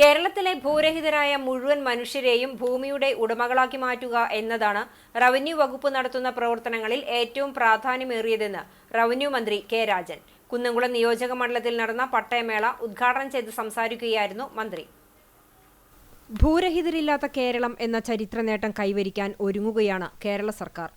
കേരളത്തിലെ ഭൂരഹിതരായ മുഴുവൻ മനുഷ്യരെയും ഭൂമിയുടെ ഉടമകളാക്കി മാറ്റുക എന്നതാണ് റവന്യൂ വകുപ്പ് നടത്തുന്ന പ്രവർത്തനങ്ങളിൽ ഏറ്റവും പ്രാധാന്യമേറിയതെന്ന് റവന്യൂ മന്ത്രി കെ രാജൻ. കുന്നംകുളം നിയോജക മണ്ഡലത്തിൽ നടന്ന പട്ടയമേള ഉദ്ഘാടനം ചെയ്ത് സംസാരിക്കുകയായിരുന്നു മന്ത്രി. ഭൂരഹിതരില്ലാത്ത കേരളം എന്ന ചരിത്ര നേട്ടം കൈവരിക്കാൻ ഒരുങ്ങുകയാണ് കേരള സർക്കാർ.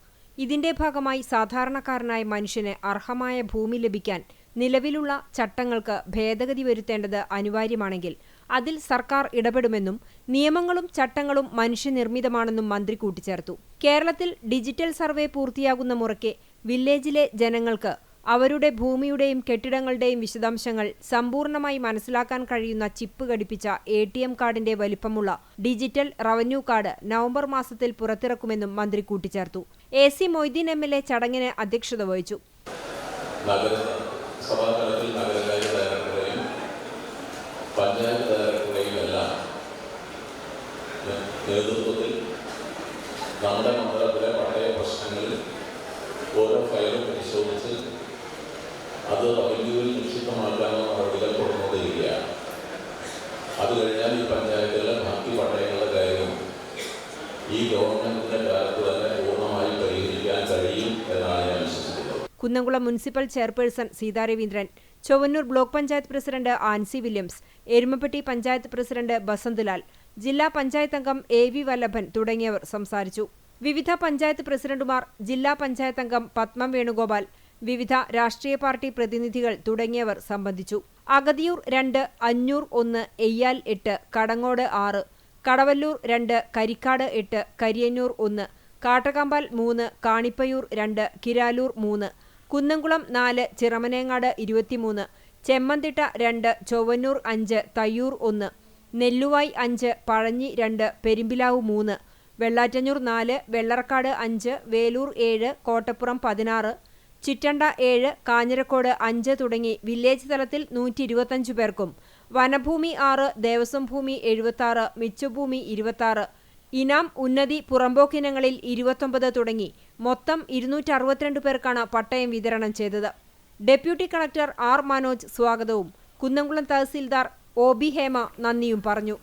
ഇതിന്റെ ഭാഗമായി സാധാരണക്കാരനായ മനുഷ്യന് അർഹമായ ഭൂമി ലഭിക്കാൻ നിലവിലുള്ള ചട്ടങ്ങൾക്ക് ഭേദഗതി വരുത്തേണ്ടത് അനിവാര്യമാണെങ്കിൽ അതിൽ സർക്കാർ ഇടപെടുമെന്നും നിയമങ്ങളും ചട്ടങ്ങളും മനുഷ്യനിർമ്മിതമാണെന്നും മന്ത്രി കൂട്ടിച്ചേർത്തു. കേരളത്തിൽ ഡിജിറ്റൽ സർവേ പൂർത്തിയാകുന്ന മുറയ്ക്ക് വില്ലേജിലെ ജനങ്ങൾക്ക് അവരുടെ ഭൂമിയുടെയും കെട്ടിടങ്ങളുടെയും വിശദാംശങ്ങൾ സമ്പൂർണമായി മനസ്സിലാക്കാൻ കഴിയുന്ന ചിപ്പ് ഘടിപ്പിച്ച എ ടി എം കാർഡിന്റെ വലിപ്പമുള്ള ഡിജിറ്റൽ റവന്യൂ കാർഡ് നവംബർ മാസത്തിൽ പുറത്തിറക്കുമെന്നും മന്ത്രി കൂട്ടിച്ചേർത്തു. A C Moideen M L A ചടങ്ങിന് അധ്യക്ഷത വഹിച്ചു. നഗരസഭാ തലത്തിൽ നഗരകാര്യ ഡയറക്ടറെയും പഞ്ചായത്ത് ഡയറക്ടറെയും എല്ലാം നേതൃത്വത്തിൽ നമ്മുടെ മണ്ഡലത്തിലെ പഴയ പ്രശ്നങ്ങളിൽ ഓരോ ഫയലും പരിശോധിച്ച് അത് റവന്യൂവിൽ നിക്ഷിപ്തമാക്കാനുള്ള നടപടികൾ തുടർന്നുകൊണ്ടിരിക്കുകയാണ് അത് കഴിഞ്ഞാൽ ഈ പഞ്ചായത്തുകളിലെ ബാക്കി പട്ടയങ്ങളുടെ കാര്യവും ഈ ഗവൺമെന്റിന്റെ കാലത്ത് തന്നെ Kunnamkulam municipal chairperson Seetha Raveendran Chowwannur block panchayat president Ancy Williams Erumapetty panchayat president Basantlal ജില്ലാ പഞ്ചായത്ത് അംഗം എ വി വല്ലഭൻ തുടങ്ങിയവർ സംസാരിച്ചു. വിവിധ പഞ്ചായത്ത് പ്രസിഡന്റുമാർ ജില്ലാ പഞ്ചായത്ത് അംഗം പത്മം വേണുഗോപാൽ വിവിധ രാഷ്ട്രീയ പാർട്ടി പ്രതിനിധികൾ തുടങ്ങിയവർ സംബന്ധിച്ചു. അഗതിയൂർ രണ്ട് അഞ്ഞൂർ ഒന്ന് എയ്യാൽ എട്ട് കടങ്ങോട് ആറ് കടവല്ലൂർ രണ്ട് കരിക്കാട് എട്ട് കരിയന്നൂർ ഒന്ന് കാട്ടകമ്പാൽ മൂന്ന് കാണിപ്പയൂർ രണ്ട് കിരാലൂർ മൂന്ന് കുന്നംകുളം നാല് ചിറമനേങ്ങാട് ഇരുപത്തിമൂന്ന് ചെമ്മന്തിട്ട രണ്ട് ചൊവ്വന്നൂർ അഞ്ച് തയ്യൂർ ഒന്ന് നെല്ലുവായി അഞ്ച് പഴഞ്ഞി രണ്ട് പെരുമ്പിലാവ് മൂന്ന് വെള്ളാറ്റഞ്ഞൂർ നാല് വെള്ളറക്കാട് അഞ്ച് വേലൂർ ഏഴ് കോട്ടപ്പുറം പതിനാറ് ചിറ്റണ്ട ഏഴ് കാഞ്ഞിരക്കോട് അഞ്ച് തുടങ്ങി വില്ലേജ് തലത്തിൽ നൂറ്റി ഇരുപത്തഞ്ച് പേർക്കും വനഭൂമി ആറ് ദേവസ്വം ഭൂമി എഴുപത്താറ് മിച്ചഭൂമി ഇരുപത്താറ് ഇനാം ഉന്നതി പുറമ്പോക്കിനങ്ങളിൽ ഇരുപത്തൊമ്പത് തുടങ്ങി. മൊത്തം ഇരുന്നൂറ്റി അറുപത്തിരണ്ട് പേർക്കാണ് പട്ടയം വിതരണം ചെയ്തത്. ഡെപ്യൂട്ടി കളക്ടർ ആർ മനോജ് സ്വാഗതവും കുന്നംകുളം തഹസീൽദാർ ഒ ബി ഹേമ നന്ദിയും പറഞ്ഞു.